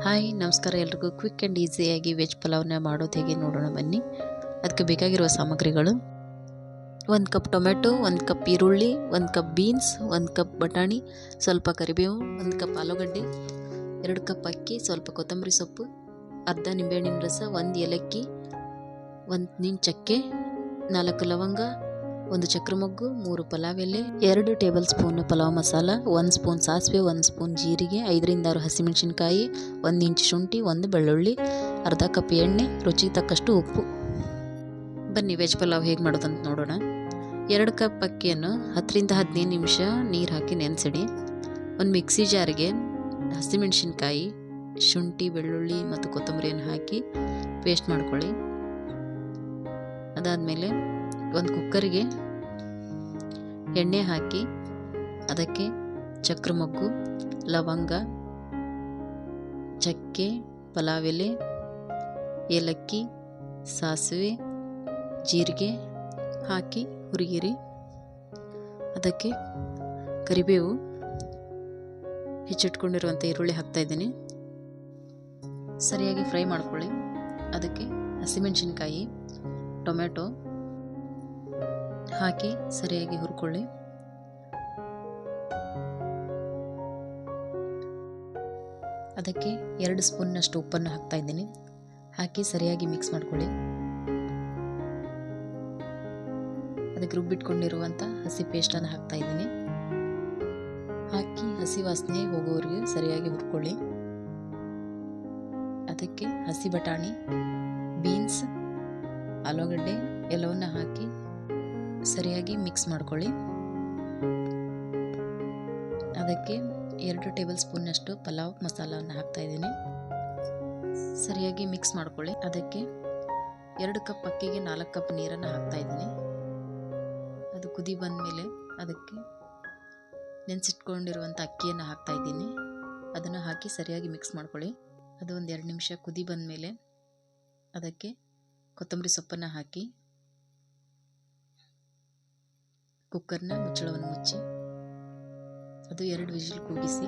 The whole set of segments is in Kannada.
ಹಾಯ್, ನಮಸ್ಕಾರ ಎಲ್ರಿಗೂ. ಕ್ವಿಕ್ ಆ್ಯಂಡ್ ಈಸಿಯಾಗಿ ವೆಜ್ ಪಲಾವ್ನ ಮಾಡೋದು ಹೇಗೆ ನೋಡೋಣ ಬನ್ನಿ. ಅದಕ್ಕೆ ಬೇಕಾಗಿರುವ ಸಾಮಗ್ರಿಗಳು. ಒಂದು ಕಪ್ ಟೊಮೆಟೊ ಒಂದು ಕಪ್ ಈರುಳ್ಳಿ, ಒಂದು ಕಪ್ ಬೀನ್ಸ್ ಒಂದು ಕಪ್ ಬಟಾಣಿ, ಸ್ವಲ್ಪ ಕರಿಬೇವು, ಒಂದು ಕಪ್ ಆಲೂಗಡ್ಡೆ, ಎರಡು ಕಪ್ ಅಕ್ಕಿ, ಸ್ವಲ್ಪ ಕೊತ್ತಂಬರಿ ಸೊಪ್ಪು, ಅರ್ಧ ನಿಂಬೆಹಣ್ಣಿನ ರಸ, ಒಂದು ಏಲಕ್ಕಿ, ಒಂದು ನಿಂಚಕ್ಕೆ ಚಕ್ಕೆ ನಾಲ್ಕು ಲವಂಗ ಒಂದು ಚಕ್ರ ಮೊಗ್ಗು, ಮೂರು ಪಲಾವ್ ಎಲೆ, ಎರಡು ಟೇಬಲ್ ಸ್ಪೂನ್ ಪಲಾವ್ ಮಸಾಲ, ಒಂದು ಸ್ಪೂನ್ ಸಾಸಿವೆ, ಒಂದು ಸ್ಪೂನ್ ಜೀರಿಗೆ, ಐದರಿಂದ ಆರು ಹಸಿಮೆಣಸಿನ್ಕಾಯಿ, ಒಂದು ಇಂಚು ಶುಂಠಿ, ಒಂದು ಬೆಳ್ಳುಳ್ಳಿ, ಅರ್ಧ ಕಪ್ ಎಣ್ಣೆ, ರುಚಿಗೆ ತಕ್ಕಷ್ಟು ಉಪ್ಪು. ಬನ್ನಿ ವೆಜ್ ಪಲಾವ್ ಹೇಗೆ ಮಾಡೋದಂತ ನೋಡೋಣ. ಎರಡು ಕಪ್ ಅಕ್ಕಿಯನ್ನು ಹತ್ತರಿಂದ ಹದಿನೈದು ನಿಮಿಷ ನೀರು ಹಾಕಿ ನೆನೆಸಿಡಿ. ಒಂದು ಮಿಕ್ಸಿ ಜಾರಿಗೆ ಹಸಿಮೆಣಸಿನ್ಕಾಯಿ, ಶುಂಠಿ, ಬೆಳ್ಳುಳ್ಳಿ ಮತ್ತು ಕೊತ್ತಂಬರಿಯನ್ನು ಹಾಕಿ ಪೇಸ್ಟ್ ಮಾಡ್ಕೊಳ್ಳಿ. ಅದಾದಮೇಲೆ ಒಂದು ಕುಕ್ಕರಿಗೆ ಎಣ್ಣೆ ಹಾಕಿ, ಅದಕ್ಕೆ ಚಕ್ರ ಮೊಗ್ಗು ಲವಂಗ, ಚಕ್ಕೆ ಪಲಾವ್ ಎಲೆ ಏಲಕ್ಕಿ, ಸಾಸಿವೆ, ಜೀರಿಗೆ ಹಾಕಿ ಹುರಿಗಿರಿ ಅದಕ್ಕೆ ಕರಿಬೇವು ಹೆಚ್ಚಿಟ್ಕೊಂಡಿರುವಂಥ ಈರುಳ್ಳಿ ಹಾಕ್ತಾಯಿದ್ದೀನಿ ಸರಿಯಾಗಿ ಫ್ರೈ ಮಾಡ್ಕೊಳ್ಳಿ. ಅದಕ್ಕೆ ಹಸಿಮೆಣಸಿನ್ಕಾಯಿ ಟೊಮೆಟೊ ಹಾಕಿ ಸರಿಯಾಗಿ ಹುರ್ಕೊಳ್ಳಿ. ಅದಕ್ಕೆ ಎರಡು ಸ್ಪೂನ್ನಷ್ಟು ಉಪ್ಪನ್ನು ಹಾಕ್ತಾ ಇದ್ದೀನಿ. ಹಾಕಿ ಸರಿಯಾಗಿ ಮಿಕ್ಸ್ ಮಾಡ್ಕೊಳ್ಳಿ. ಅದಕ್ಕೆ ರುಬ್ಬಿಟ್ಕೊಂಡಿರುವಂಥ ಹಸಿ ಪೇಸ್ಟನ್ನು ಹಾಕ್ತಾ ಇದ್ದೀನಿ. ಹಾಕಿ ಹಸಿ ವಾಸನೆ ಹೋಗೋವರೆಗೆ ಸರಿಯಾಗಿ ಹುರ್ಕೊಳ್ಳಿ. ಅದಕ್ಕೆ ಹಸಿ ಬಟಾಣಿ, ಬೀನ್ಸ್, ಆಲೂಗಡ್ಡೆ ಎಲ್ಲವನ್ನು ಹಾಕಿ ಸರಿಯಾಗಿ ಮಿಕ್ಸ್ ಮಾಡ್ಕೊಳ್ಳಿ. ಅದಕ್ಕೆ ಎರಡು ಟೇಬಲ್ ಸ್ಪೂನ್ನಷ್ಟು ಪಲಾವ್ ಮಸಾಲವನ್ನು ಹಾಕ್ತಾ ಇದ್ದೀನಿ. ಸರಿಯಾಗಿ ಮಿಕ್ಸ್ ಮಾಡ್ಕೊಳ್ಳಿ. ಅದಕ್ಕೆ ಎರಡು ಕಪ್ ಅಕ್ಕಿಗೆ ನಾಲ್ಕು ಕಪ್ ನೀರನ್ನು ಹಾಕ್ತಾ ಇದ್ದೀನಿ. ಅದು ಕುದಿ ಬಂದ ಮೇಲೆ ಅದಕ್ಕೆ ನೆನೆಸಿಟ್ಕೊಂಡಿರುವಂಥ ಅಕ್ಕಿಯನ್ನು ಹಾಕ್ತಾ ಇದ್ದೀನಿ. ಅದನ್ನು ಹಾಕಿ ಸರಿಯಾಗಿ ಮಿಕ್ಸ್ ಮಾಡ್ಕೊಳ್ಳಿ. ಅದು ಒಂದು ಎರಡು ನಿಮಿಷ ಕುದಿ ಬಂದ ಮೇಲೆ ಅದಕ್ಕೆ ಕೊತ್ತಂಬರಿ ಸೊಪ್ಪನ್ನು ಹಾಕಿ ಕುಕ್ಕರ್ನ ಮುಚ್ಚಳವನ್ನು ಮುಚ್ಚಿ, ಅದು ಎರಡು ವಿಜಿಲ್ ಕೂಗಿಸಿ,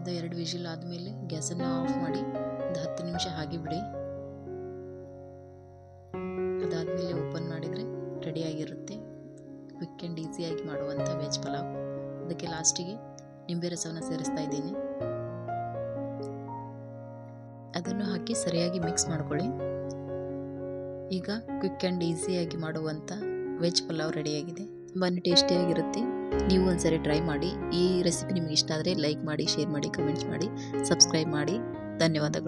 ಅದು ಎರಡು ವಿಜಿಲ್ ಆದಮೇಲೆ ಗ್ಯಾಸನ್ನು ಆಫ್ ಮಾಡಿ, ಒಂದು ಹತ್ತು ನಿಮಿಷ ಹಾಗೆ ಬಿಡಿ ಅದಾದಮೇಲೆ ಓಪನ್ ಮಾಡಿದರೆ ರೆಡಿಯಾಗಿರುತ್ತೆ ಕ್ವಿಕ್ ಆ್ಯಂಡ್ ಈಸಿಯಾಗಿ ಮಾಡುವಂಥ ವೆಜ್ ಪಲಾವ್. ಅದಕ್ಕೆ ಲಾಸ್ಟಿಗೆ ನಿಂಬೆ ರಸವನ್ನು ಸೇರಿಸ್ತಾ ಇದ್ದೀನಿ. ಅದನ್ನು ಹಾಕಿ ಸರಿಯಾಗಿ ಮಿಕ್ಸ್ ಮಾಡ್ಕೊಳ್ಳಿ. ಈಗ ಕ್ವಿಕ್ ಆ್ಯಂಡ್ ಈಸಿಯಾಗಿ ಮಾಡುವಂಥ ವೆಜ್ ಪಲಾವ್ ರೆಡಿಯಾಗಿದೆ. ತುಂಬಾ ಟೇಸ್ಟಿಯಾಗಿರುತ್ತೆ. ನೀವು ಒಂದ್ಸರಿ ಟ್ರೈ ಮಾಡಿ. ಈ ರೆಸಿಪಿ ನಿಮಗೆ ಇಷ್ಟ ಆದರೆ ಲೈಕ್ ಮಾಡಿ, ಶೇರ್ ಮಾಡಿ, ಕಮೆಂಟ್ಸ್ ಮಾಡಿ, ಸಬ್ಸ್ಕ್ರೈಬ್ ಮಾಡಿ. ಧನ್ಯವಾದಗಳು.